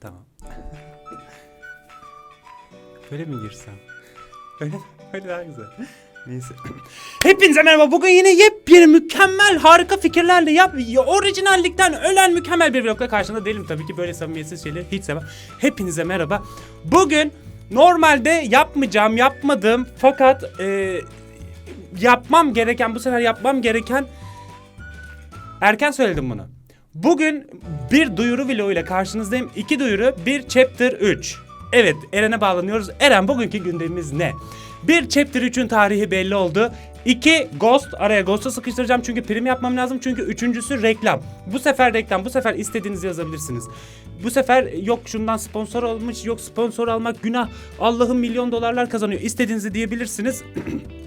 Tamam. Böyle mi girsem? Öyle, öyle daha güzel. Neyse. Hepinize merhaba. Bugün yine yepyeni mükemmel harika fikirlerle yap orijinallikten ölen mükemmel bir vlogla karşınızda değilim. Tabii ki böyle samimiyetsiz şeyleri hiç sevmem. Hepinize merhaba. Bugün normalde yapmayacağım, yapmadığım fakat e, yapmam gereken bu sefer yapmam gereken Erken söyledim bunu. Bugün bir duyuru vlogu ile karşınızdayım. İki duyuru, bir chapter 3. Evet, Eren'e bağlanıyoruz. Eren bugünkü gündemimiz ne? Bir chapter 3'ün tarihi belli oldu. İki Ghost araya Ghost'u sıkıştıracağım çünkü prim yapmam lazım çünkü üçüncüsü reklam. Bu sefer reklam bu sefer istediğinizi yazabilirsiniz. Bu sefer yok şundan sponsor olmuş yok sponsor almak günah Allah'ım milyon dolarlar kazanıyor istediğinizi diyebilirsiniz.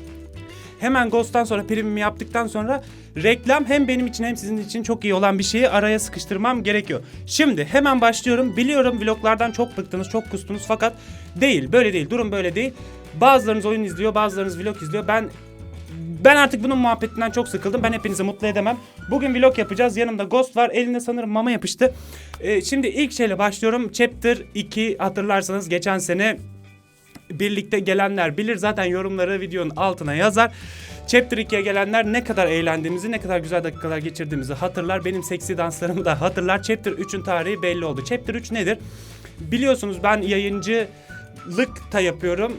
Hemen Ghost'tan sonra primimi yaptıktan sonra reklam hem benim için hem sizin için çok iyi olan bir şeyi araya sıkıştırmam gerekiyor. Şimdi hemen başlıyorum. Biliyorum vloglardan çok bıktınız, çok kustunuz fakat değil, böyle değil. Durum böyle değil. Bazılarınız oyun izliyor, bazılarınız vlog izliyor. Ben ben artık bunun muhabbetinden çok sıkıldım. Ben hepinizi mutlu edemem. Bugün vlog yapacağız. Yanımda Ghost var. Elinde sanırım mama yapıştı. Ee, şimdi ilk şeyle başlıyorum. Chapter 2 hatırlarsanız geçen sene birlikte gelenler bilir zaten yorumları videonun altına yazar. Chapter 2'ye gelenler ne kadar eğlendiğimizi, ne kadar güzel dakikalar geçirdiğimizi hatırlar. Benim seksi danslarımı da hatırlar. Chapter 3'ün tarihi belli oldu. Chapter 3 nedir? Biliyorsunuz ben yayıncılık da yapıyorum.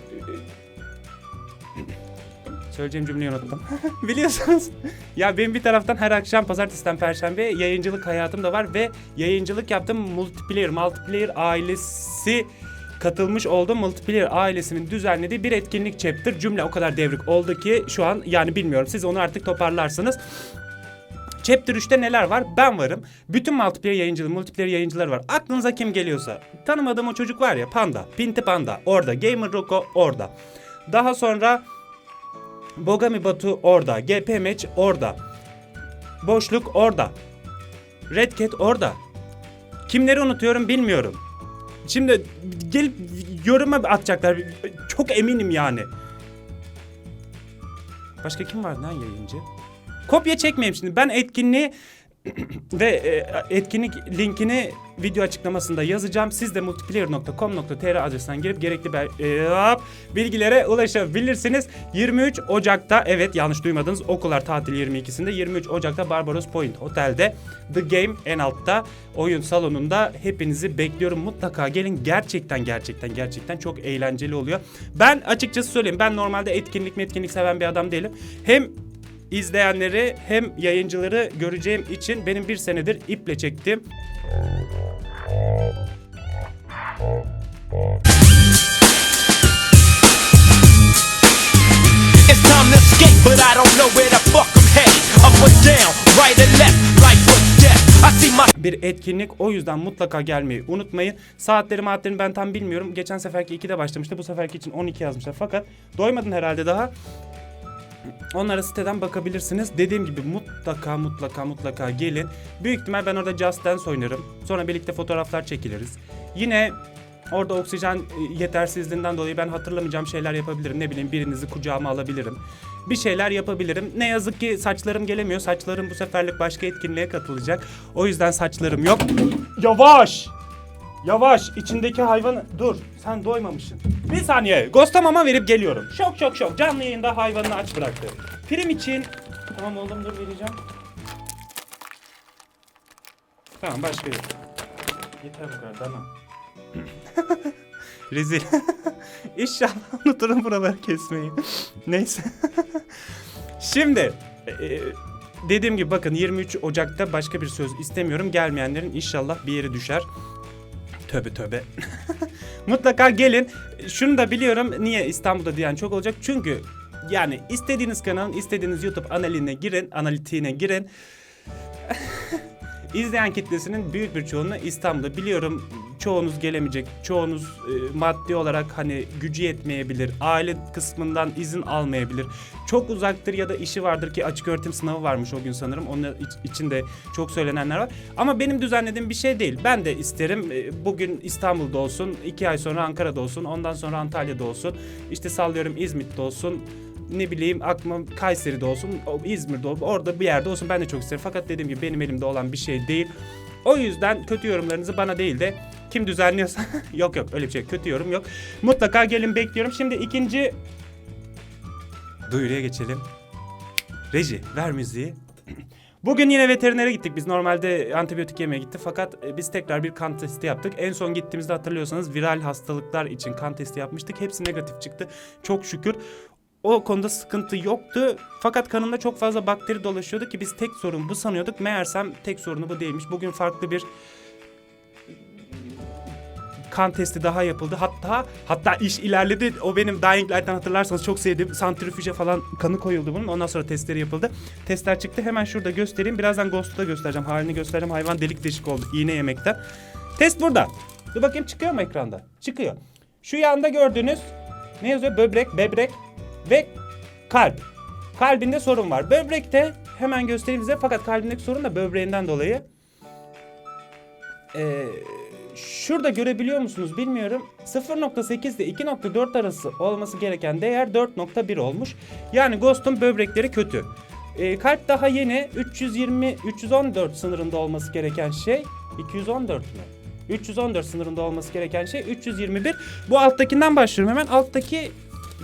Söyleyeceğim cümleyi unuttum. Biliyorsunuz. ya benim bir taraftan her akşam pazartesiden perşembe yayıncılık hayatım da var ve yayıncılık yaptığım multiplayer, multiplayer ailesi katılmış olduğum multiplayer ailesinin düzenlediği bir etkinlik chapter. Cümle o kadar devrik oldu ki şu an yani bilmiyorum siz onu artık toparlarsınız. Chapter 3'te neler var? Ben varım. Bütün multiplayer yayıncılığı, multiplayer yayıncıları var. Aklınıza kim geliyorsa. Tanımadığım o çocuk var ya Panda, Pinti Panda orada. Gamer Roko orada. Daha sonra Bogami Batu orada. GP Match orada. Boşluk orada. Red Cat orada. Kimleri unutuyorum bilmiyorum. Şimdi gelip yoruma atacaklar. Çok eminim yani. Başka kim var lan yayıncı? Kopya çekmeyeyim şimdi. Ben etkinliği ve e, etkinlik linkini video açıklamasında yazacağım. Siz de multiplayer.com.tr adresinden girip gerekli e, bilgilere ulaşabilirsiniz. 23 Ocak'ta evet yanlış duymadınız okullar tatil 22'sinde 23 Ocak'ta Barbaros Point Otel'de The Game en altta oyun salonunda hepinizi bekliyorum. Mutlaka gelin gerçekten gerçekten gerçekten çok eğlenceli oluyor. Ben açıkçası söyleyeyim ben normalde etkinlik etkinlik seven bir adam değilim. Hem izleyenleri hem yayıncıları göreceğim için benim bir senedir iple çektim. It's time to escape, but I don't know where the fuck I'm headed. Up or down, right or left, life or death. I see my bir etkinlik. O yüzden mutlaka gelmeyi unutmayın. Saatleri maatlerini ben tam bilmiyorum. Geçen seferki 2'de başlamıştı. Bu seferki için 12 yazmışlar. Fakat doymadın herhalde daha. Onlara siteden bakabilirsiniz. Dediğim gibi mutlaka mutlaka mutlaka gelin. Büyük ihtimal ben orada Just Dance oynarım. Sonra birlikte fotoğraflar çekiliriz. Yine orada oksijen e, yetersizliğinden dolayı ben hatırlamayacağım şeyler yapabilirim. Ne bileyim birinizi kucağıma alabilirim. Bir şeyler yapabilirim. Ne yazık ki saçlarım gelemiyor. Saçlarım bu seferlik başka etkinliğe katılacak. O yüzden saçlarım yok. Yavaş! Yavaş içindeki hayvan dur sen doymamışsın. Bir saniye Ghost'a mama verip geliyorum. Şok şok şok canlı yayında hayvanını aç bıraktı. Prim için tamam oğlum dur vereceğim. Tamam başka yok. Yeter bu kadar tamam. Rezil. İnşallah unuturum buraları kesmeyi. Neyse. Şimdi e, dediğim gibi bakın 23 Ocak'ta başka bir söz istemiyorum. Gelmeyenlerin inşallah bir yeri düşer. Töbe töbe. Mutlaka gelin. Şunu da biliyorum niye İstanbul'da diyen çok olacak. Çünkü yani istediğiniz kanalın istediğiniz YouTube analine girin, analitiğine girin. İzleyen kitlesinin büyük bir çoğunluğu İstanbul'da. Biliyorum çoğunuz gelemeyecek. Çoğunuz e, maddi olarak hani gücü yetmeyebilir. Aile kısmından izin almayabilir. Çok uzaktır ya da işi vardır ki açık öğretim sınavı varmış o gün sanırım. Onun iç- içinde çok söylenenler var. Ama benim düzenlediğim bir şey değil. Ben de isterim e, bugün İstanbul'da olsun, iki ay sonra Ankara'da olsun, ondan sonra Antalya'da olsun. İşte sallıyorum İzmit'te olsun ne bileyim aklıma Kayseri'de olsun, İzmir'de olsun, orada bir yerde olsun ben de çok isterim. Fakat dediğim gibi benim elimde olan bir şey değil. O yüzden kötü yorumlarınızı bana değil de Kim düzenliyorsa yok yok öyle bir şey kötü yorum yok. Mutlaka gelin bekliyorum. Şimdi ikinci duyuruya geçelim. Reji ver müziği. Bugün yine veterinere gittik. Biz normalde antibiyotik yemeye gittik fakat e, biz tekrar bir kan testi yaptık. En son gittiğimizde hatırlıyorsanız viral hastalıklar için kan testi yapmıştık. Hepsi negatif çıktı. Çok şükür. O konuda sıkıntı yoktu. Fakat kanımda çok fazla bakteri dolaşıyordu ki biz tek sorun bu sanıyorduk. Meğersem tek sorunu bu değilmiş. Bugün farklı bir kan testi daha yapıldı. Hatta hatta iş ilerledi. O benim Dying Light'tan hatırlarsanız çok sevdiğim santrifüje falan kanı koyuldu bunun. Ondan sonra testleri yapıldı. Testler çıktı. Hemen şurada göstereyim. Birazdan Ghost'u da göstereceğim. Halini göstereceğim. Hayvan delik deşik oldu. iğne yemekten. Test burada. Dur bakayım çıkıyor mu ekranda? Çıkıyor. Şu yanda gördüğünüz ne yazıyor? Böbrek, bebrek ve kalp. Kalbinde sorun var. Böbrekte hemen göstereyim size. Fakat kalbindeki sorun da böbreğinden dolayı. Ee, şurada görebiliyor musunuz bilmiyorum. 0.8 ile 2.4 arası olması gereken değer 4.1 olmuş. Yani Ghost'un böbrekleri kötü. Ee, kalp daha yeni 320 314 sınırında olması gereken şey 214 mü? 314 sınırında olması gereken şey 321. Bu alttakinden başlıyorum hemen. Alttaki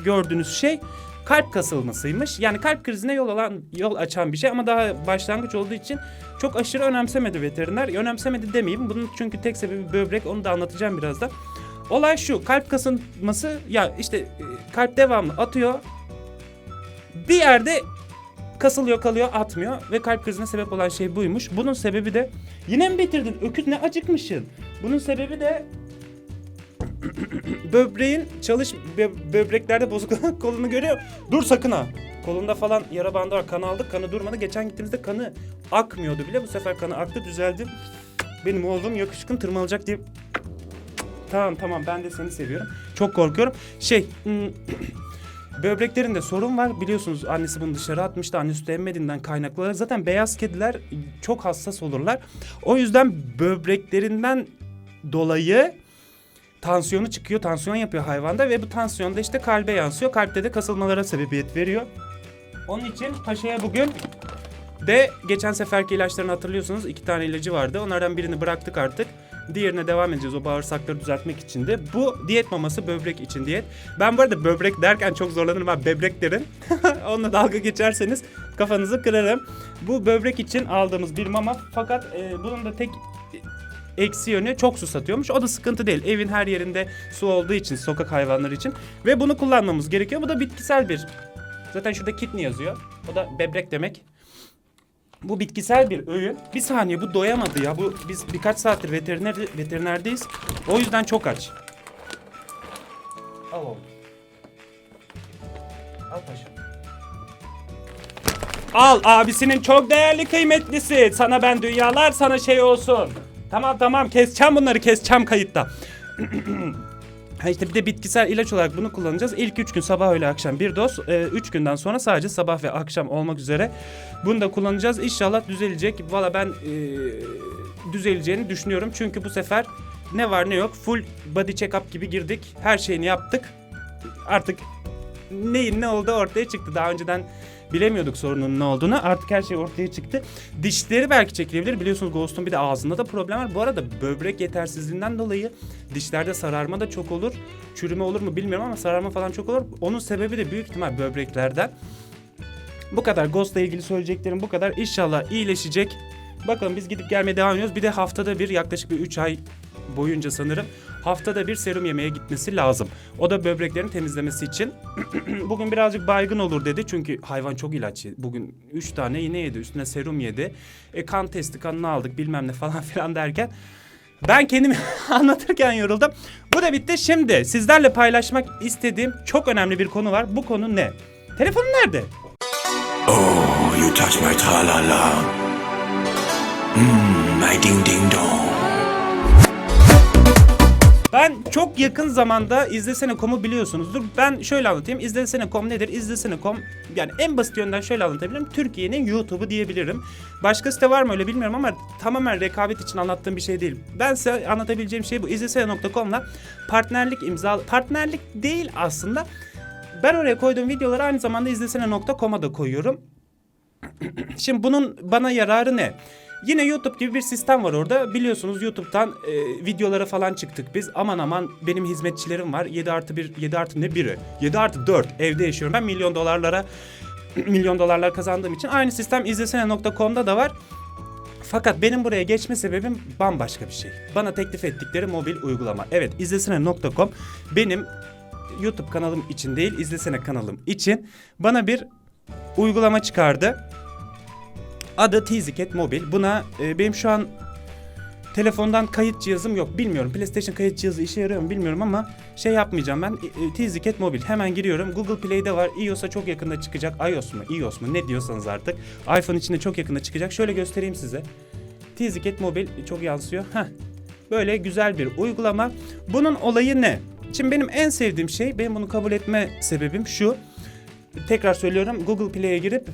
gördüğünüz şey kalp kasılmasıymış. Yani kalp krizine yol alan yol açan bir şey ama daha başlangıç olduğu için çok aşırı önemsemedi veteriner. Önemsemedi demeyeyim. Bunun çünkü tek sebebi böbrek. Onu da anlatacağım birazdan. Olay şu. Kalp kasılması ya işte e, kalp devamlı atıyor. Bir yerde kasılıyor kalıyor atmıyor ve kalp krizine sebep olan şey buymuş. Bunun sebebi de yine mi bitirdin? Öküz ne acıkmışsın. Bunun sebebi de böbreğin çalış bö- böbreklerde bozukluk kolunu görüyor. Dur sakın ha. Kolunda falan yara bandı var. Kan aldık. Kanı durmadı. Geçen gittiğimizde kanı akmıyordu bile. Bu sefer kanı aktı düzeldi. Benim oğlum yakışıkın tırmalacak diye Tamam tamam ben de seni seviyorum. Çok korkuyorum. Şey hmm, böbreklerinde sorun var. Biliyorsunuz annesi bunu dışarı atmıştı. Annesi de emmediğinden kaynaklı. Zaten beyaz kediler çok hassas olurlar. O yüzden böbreklerinden dolayı tansiyonu çıkıyor. Tansiyon yapıyor hayvanda ve bu tansiyon da işte kalbe yansıyor. Kalpte de kasılmalara sebebiyet veriyor. Onun için paşaya bugün de geçen seferki ilaçlarını hatırlıyorsunuz. iki tane ilacı vardı. Onlardan birini bıraktık artık. Diğerine devam edeceğiz o bağırsakları düzeltmek için de. Bu diyet maması böbrek için diyet. Ben bu arada böbrek derken çok zorlanırım ha böbrek derim. Onunla dalga geçerseniz kafanızı kırarım. Bu böbrek için aldığımız bir mama fakat e, bunun da tek eksi yönü çok su satıyormuş. O da sıkıntı değil. Evin her yerinde su olduğu için sokak hayvanları için ve bunu kullanmamız gerekiyor. Bu da bitkisel bir. Zaten şurada kidney yazıyor. O da böbrek demek. Bu bitkisel bir öğün. Bir saniye bu doyamadı ya. Bu biz birkaç saattir veteriner veterinerdeyiz. O yüzden çok aç. Al oğlum. Al paşam. Al abisinin çok değerli kıymetlisi. Sana ben dünyalar sana şey olsun. Tamam tamam keseceğim bunları keseceğim kayıtta. Ha işte bir de bitkisel ilaç olarak bunu kullanacağız. İlk 3 gün sabah öğle akşam bir doz. 3 günden sonra sadece sabah ve akşam olmak üzere bunu da kullanacağız. İnşallah düzelecek. Valla ben e, düzeleceğini düşünüyorum. Çünkü bu sefer ne var ne yok full body check-up gibi girdik. Her şeyini yaptık. Artık neyin ne olduğu ortaya çıktı. Daha önceden bilemiyorduk sorunun ne olduğunu. Artık her şey ortaya çıktı. Dişleri belki çekilebilir. Biliyorsunuz Ghost'un bir de ağzında da problem var. Bu arada böbrek yetersizliğinden dolayı dişlerde sararma da çok olur. Çürüme olur mu bilmiyorum ama sararma falan çok olur. Onun sebebi de büyük ihtimal böbreklerden. Bu kadar Ghost'la ilgili söyleyeceklerim bu kadar. İnşallah iyileşecek. Bakalım biz gidip gelmeye devam ediyoruz. Bir de haftada bir yaklaşık bir 3 ay boyunca sanırım haftada bir serum yemeye gitmesi lazım. O da böbreklerini temizlemesi için. Bugün birazcık baygın olur dedi çünkü hayvan çok ilaç yedi. Bugün 3 tane iğne yedi üstüne serum yedi. E, kan testi kanını aldık bilmem ne falan filan derken ben kendimi anlatırken yoruldum. Bu da bitti. Şimdi sizlerle paylaşmak istediğim çok önemli bir konu var. Bu konu ne? Telefonun nerede? Oh, you touch my tra-la-la. Mmm, my ding-ding-dong. Ben çok yakın zamanda izlesene.com'u biliyorsunuzdur. Ben şöyle anlatayım. İzlesene.com nedir? İzlesene.com yani en basit yönden şöyle anlatabilirim. Türkiye'nin YouTube'u diyebilirim. Başka site var mı öyle bilmiyorum ama tamamen rekabet için anlattığım bir şey değil. Ben size anlatabileceğim şey bu. İzlesene.com'la partnerlik imza partnerlik değil aslında. Ben oraya koyduğum videoları aynı zamanda izlesene.com'a da koyuyorum. Şimdi bunun bana yararı ne? Yine YouTube gibi bir sistem var orada. Biliyorsunuz YouTube'dan e, videolara falan çıktık biz. Aman aman benim hizmetçilerim var. 7 artı 1, 7 artı ne biri? 7 artı 4 evde yaşıyorum. Ben milyon dolarlara milyon dolarlar kazandığım için aynı sistem izlesene.com'da da var. Fakat benim buraya geçme sebebim bambaşka bir şey. Bana teklif ettikleri mobil uygulama. Evet izlesene.com benim YouTube kanalım için değil izlesene kanalım için bana bir uygulama çıkardı. Adı Tiziket Mobil. Buna e, benim şu an telefondan kayıt cihazım yok. Bilmiyorum. PlayStation kayıt cihazı işe yarıyor mu bilmiyorum ama şey yapmayacağım ben. E, Tiziket Mobil. Hemen giriyorum. Google Play'de var. iOS'a çok yakında çıkacak. iOS mu? iOS mu? Ne diyorsanız artık. iPhone içinde çok yakında çıkacak. Şöyle göstereyim size. Tiziket Mobil çok yansıyor. Heh. Böyle güzel bir uygulama. Bunun olayı ne? Şimdi benim en sevdiğim şey, benim bunu kabul etme sebebim şu. Tekrar söylüyorum Google Play'e girip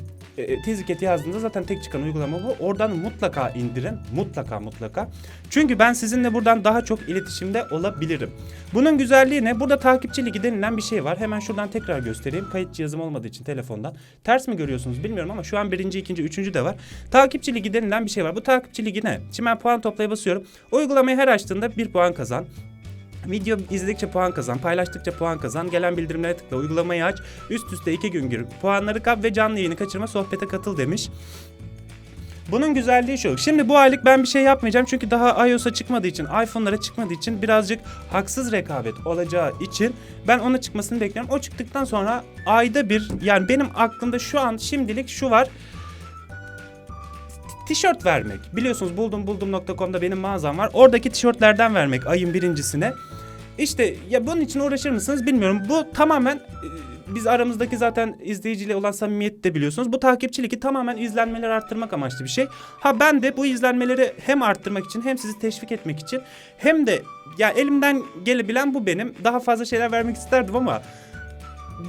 e, Tiziket yazdığında zaten tek çıkan uygulama bu. Oradan mutlaka indirin. Mutlaka mutlaka. Çünkü ben sizinle buradan daha çok iletişimde olabilirim. Bunun güzelliği ne? Burada takipçi ligi denilen bir şey var. Hemen şuradan tekrar göstereyim. Kayıt cihazım olmadığı için telefondan. Ters mi görüyorsunuz bilmiyorum ama şu an birinci, ikinci, üçüncü de var. Takipçi ligi denilen bir şey var. Bu takipçi ligi ne? Şimdi ben puan toplaya basıyorum. Uygulamayı her açtığında bir puan kazan. Video izledikçe puan kazan, paylaştıkça puan kazan, gelen bildirimlere tıkla, uygulamayı aç, üst üste iki gün gir, puanları kap ve canlı yayını kaçırma, sohbete katıl demiş. Bunun güzelliği şu. Şimdi bu aylık ben bir şey yapmayacağım çünkü daha iOS'a çıkmadığı için, iPhone'lara çıkmadığı için birazcık haksız rekabet olacağı için ben ona çıkmasını bekliyorum. O çıktıktan sonra ayda bir yani benim aklımda şu an şimdilik şu var tişört vermek. Biliyorsunuz buldum buldum.com'da benim mağazam var. Oradaki tişörtlerden vermek ayın birincisine. İşte ya bunun için uğraşır mısınız bilmiyorum. Bu tamamen e, biz aramızdaki zaten izleyiciyle olan samimiyeti de biliyorsunuz. Bu takipçiliki tamamen izlenmeleri arttırmak amaçlı bir şey. Ha ben de bu izlenmeleri hem arttırmak için hem sizi teşvik etmek için hem de ya elimden gelebilen bu benim. Daha fazla şeyler vermek isterdim ama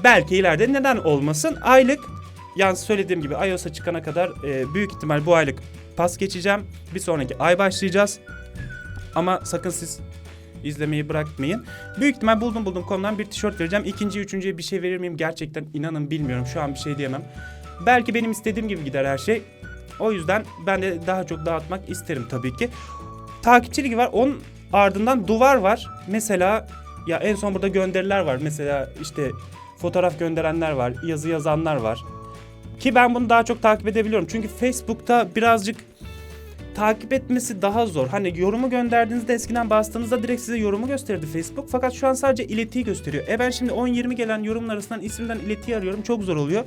belki ileride neden olmasın. Aylık yani söylediğim gibi iOS'a çıkana kadar e, büyük ihtimal bu aylık pas geçeceğim. Bir sonraki ay başlayacağız. Ama sakın siz izlemeyi bırakmayın. Büyük ihtimal buldum buldum konudan bir tişört vereceğim. İkinci, üçüncüye bir şey verir miyim? Gerçekten inanın bilmiyorum. Şu an bir şey diyemem. Belki benim istediğim gibi gider her şey. O yüzden ben de daha çok dağıtmak isterim tabii ki. Takipçi var. Onun ardından duvar var. Mesela ya en son burada gönderiler var. Mesela işte fotoğraf gönderenler var, yazı yazanlar var. Ki ben bunu daha çok takip edebiliyorum. Çünkü Facebook'ta birazcık takip etmesi daha zor. Hani yorumu gönderdiğinizde eskiden bastığınızda direkt size yorumu gösterirdi Facebook. Fakat şu an sadece iletiyi gösteriyor. E ben şimdi 10-20 gelen yorumun arasından isimden iletiyi arıyorum. Çok zor oluyor.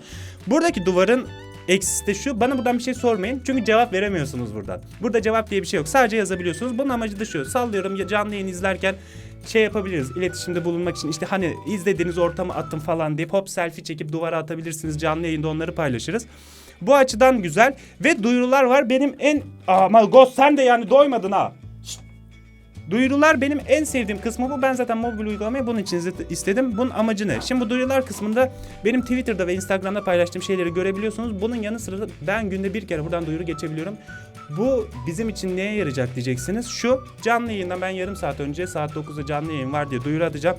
Buradaki duvarın eksisi de şu. Bana buradan bir şey sormayın. Çünkü cevap veremiyorsunuz buradan. Burada cevap diye bir şey yok. Sadece yazabiliyorsunuz. Bunun amacı da şu. Sallıyorum canlı yayın izlerken şey yapabiliriz. İletişimde bulunmak için işte hani izlediğiniz ortamı attım falan deyip hop selfie çekip duvara atabilirsiniz. Canlı yayında onları paylaşırız. Bu açıdan güzel ve duyurular var. Benim en ama Ghost sen de yani doymadın ha. Duyurular benim en sevdiğim kısmı bu. Ben zaten mobil uygulamayı bunun için istedim. Bunun amacı ne? Şimdi bu duyurular kısmında benim Twitter'da ve Instagram'da paylaştığım şeyleri görebiliyorsunuz. Bunun yanı sıra ben günde bir kere buradan duyuru geçebiliyorum. Bu bizim için neye yarayacak diyeceksiniz. Şu canlı yayından ben yarım saat önce saat 9'da canlı yayın var diye duyuru atacağım.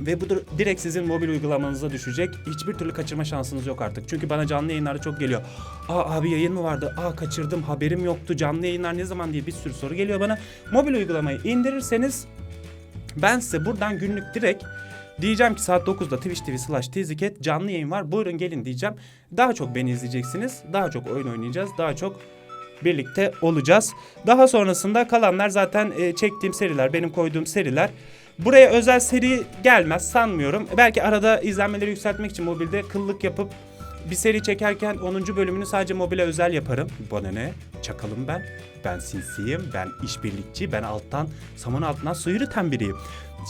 Ve bu dir- direkt sizin mobil uygulamanıza düşecek. Hiçbir türlü kaçırma şansınız yok artık. Çünkü bana canlı yayınlarda çok geliyor. Aa abi yayın mı vardı? Aa kaçırdım haberim yoktu. Canlı yayınlar ne zaman diye bir sürü soru geliyor bana. Mobil uygulamayı indirirseniz ben size buradan günlük direkt diyeceğim ki saat 9'da Twitch TV slash tiziket canlı yayın var. Buyurun gelin diyeceğim. Daha çok beni izleyeceksiniz. Daha çok oyun oynayacağız. Daha çok birlikte olacağız. Daha sonrasında kalanlar zaten e, çektiğim seriler, benim koyduğum seriler. Buraya özel seri gelmez sanmıyorum. Belki arada izlenmeleri yükseltmek için mobilde kıllık yapıp bir seri çekerken 10. bölümünü sadece mobile özel yaparım. Bana ne? Çakalım ben. Ben sinsiyim. Ben işbirlikçi. Ben alttan, saman altından su yürüten biriyim.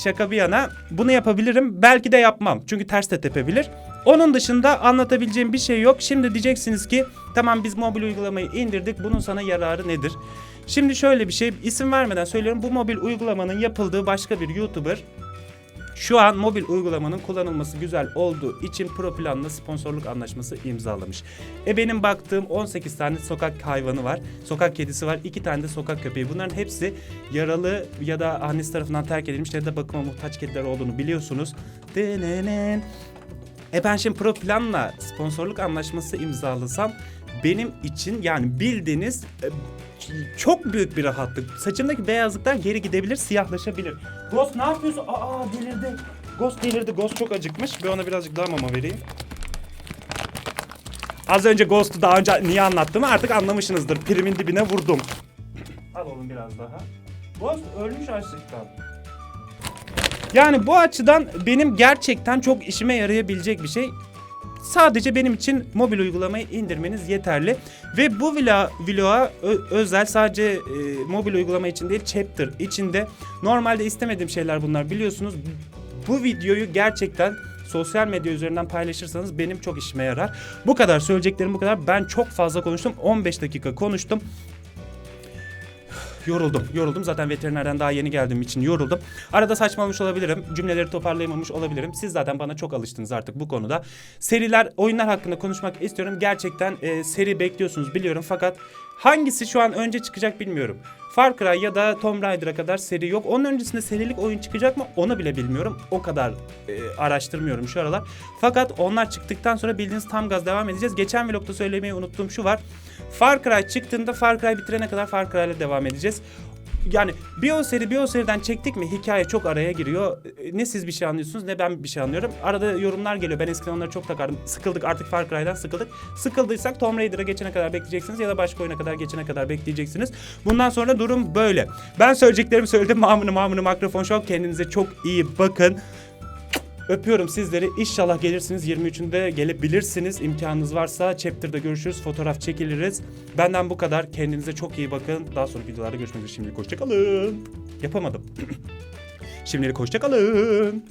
Şaka bir yana bunu yapabilirim. Belki de yapmam. Çünkü ters de tepebilir. Onun dışında anlatabileceğim bir şey yok. Şimdi diyeceksiniz ki tamam biz mobil uygulamayı indirdik. Bunun sana yararı nedir? Şimdi şöyle bir şey isim vermeden söylüyorum. Bu mobil uygulamanın yapıldığı başka bir YouTuber şu an mobil uygulamanın kullanılması güzel olduğu için Pro Plan'la sponsorluk anlaşması imzalamış. E benim baktığım 18 tane sokak hayvanı var. Sokak kedisi var. 2 tane de sokak köpeği. Bunların hepsi yaralı ya da annesi tarafından terk edilmiş ya da bakıma muhtaç kediler olduğunu biliyorsunuz. Denenen. E ben şimdi Pro Plan'la sponsorluk anlaşması imzalasam benim için yani bildiğiniz e, çok büyük bir rahatlık. Saçımdaki beyazlıklar geri gidebilir, siyahlaşabilir. Ghost ne yapıyorsun? Aa delirdi. Ghost delirdi. Ghost çok acıkmış. Bir ona birazcık daha mama vereyim. Az önce Ghost'u daha önce niye anlattığımı artık anlamışsınızdır. Primin dibine vurdum. Al oğlum biraz daha. Ghost ölmüş açlıktan. Yani bu açıdan benim gerçekten çok işime yarayabilecek bir şey. Sadece benim için mobil uygulamayı indirmeniz yeterli. Ve bu vlog, vloga özel sadece e, mobil uygulama için değil chapter içinde. Normalde istemediğim şeyler bunlar biliyorsunuz. Bu videoyu gerçekten sosyal medya üzerinden paylaşırsanız benim çok işime yarar. Bu kadar söyleyeceklerim bu kadar. Ben çok fazla konuştum. 15 dakika konuştum. Yoruldum. Yoruldum. Zaten veterinerden daha yeni geldiğim için yoruldum. Arada saçmalamış olabilirim. Cümleleri toparlayamamış olabilirim. Siz zaten bana çok alıştınız artık bu konuda. Seriler, oyunlar hakkında konuşmak istiyorum. Gerçekten e, seri bekliyorsunuz biliyorum. Fakat hangisi şu an önce çıkacak bilmiyorum. Far Cry ya da Tomb Raider'a kadar seri yok. Onun öncesinde serilik oyun çıkacak mı onu bile bilmiyorum. O kadar e, araştırmıyorum şu aralar. Fakat onlar çıktıktan sonra bildiğiniz tam gaz devam edeceğiz. Geçen vlogda söylemeyi unuttuğum şu var. Far Cry çıktığında Far Cry bitirene kadar Far Cry ile devam edeceğiz. Yani bir o seri bir o seriden çektik mi hikaye çok araya giriyor. E, Ne siz bir şey anlıyorsunuz ne ben bir şey anlıyorum. Arada yorumlar geliyor. Ben eskiden onları çok takardım. Sıkıldık artık Far Cry'dan sıkıldık. Sıkıldıysak Tomb Raider'a geçene kadar bekleyeceksiniz ya da başka oyuna kadar geçene kadar bekleyeceksiniz. Bundan sonra durum böyle. Ben söyleyeceklerimi söyledim. Mamını mamını mikrofon şok. Kendinize çok iyi bakın. Öpüyorum sizleri. İnşallah gelirsiniz. 23'ünde gelebilirsiniz. İmkanınız varsa chapter'da görüşürüz. Fotoğraf çekiliriz. Benden bu kadar. Kendinize çok iyi bakın. Daha sonra videolarda görüşmek üzere. Şimdilik hoşçakalın. Yapamadım. Şimdilik hoşçakalın.